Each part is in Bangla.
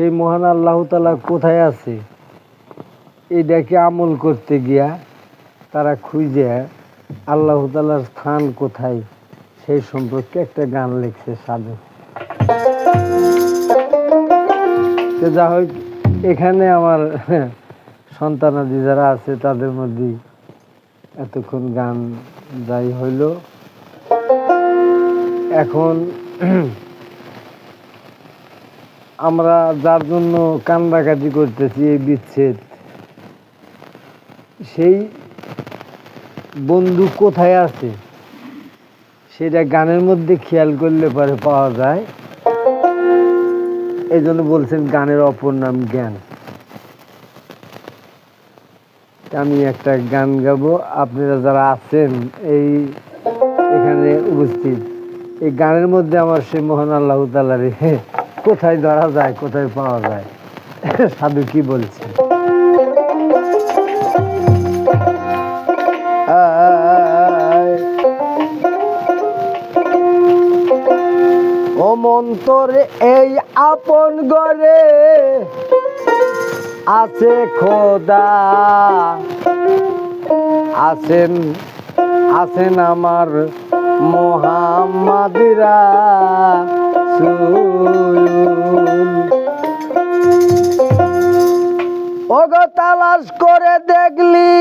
সেই মহান আল্লাহ তালা কোথায় আছে? এইটাকে আমল করতে গিয়া তারা খুঁজে আল্লাহ তালার স্থান কোথায়? সেই সম্পর্কে একটা গান লিখছে সাধু। যা হোক, এখানে আমার সন্তানাদি যারা আছে, তাদের মধ্যে এতক্ষণ গান যাই হইল। এখন আমরা যার জন্য কান্দাকাটি করতেছি এই বিচ্ছেদ, সেই বন্ধু কোথায় আছে? সেটা গানের মধ্যে খেয়াল করলে পরে পাওয়া যায়। এই জন্য বলছেন গানের অপর নাম জ্ঞান। আমি একটা গান গাবো। আপনারা যারা আছেন এই এখানে উপস্থিত, এই গানের মধ্যে আমার সে মোহন আল্লাহ তালার কোথায় ধরা যায়, কোথায় পাওয়া যায়? সাধু কি বলছে? আয়। ও মন্তরে এই আপন গরে আছে খোদা। আছেন আছেন আমার মোহাম্মদরা। ওগো তালাশ করে দেখলি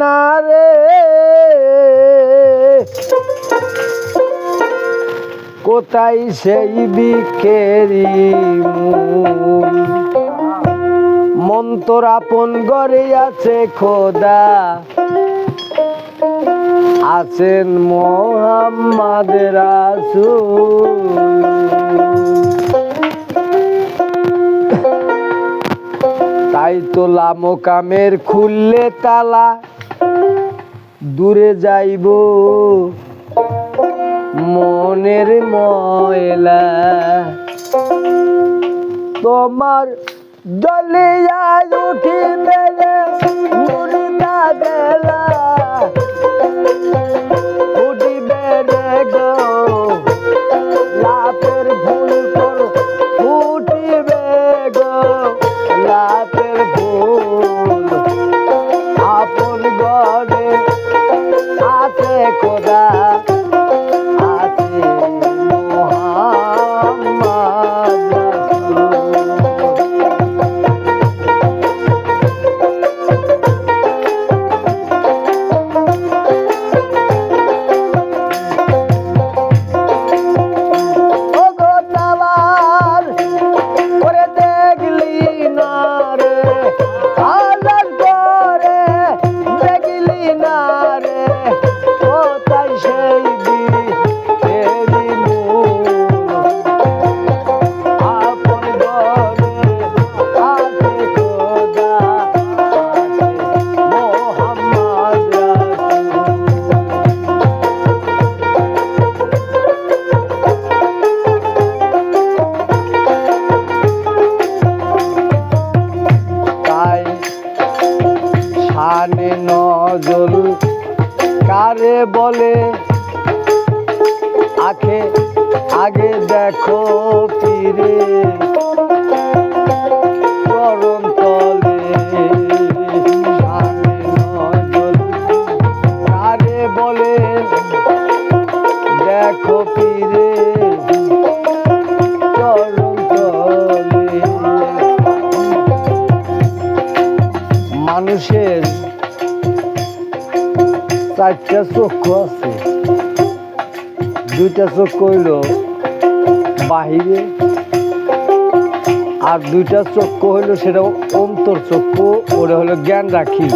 না রে। কোথায় সেই মূল মন্তর আপন গড়ে আছে খোদা। আছেন মোহাম্মদ রাসূল। তাই তো লামকামের খুললে তালা, দূরে যাইব। মনের ময়লা, তোমার দলিয়ায় উঠিবে দেখো পীরে চরণ শানে বলে, দেখো পীরে চরণ মানুষের চারটা চক্ষু আছে। দুইটা চক্ষু হইল বাহিরে। আর দুইটা চক্ষু হলো সেটা অন্তর চক্ষু ওরা হলো জ্ঞান রাখি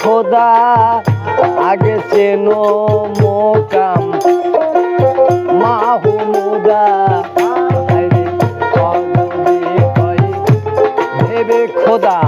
খোদা আগে চেন মোকাম। মাহমুদা ভেবে খোদা।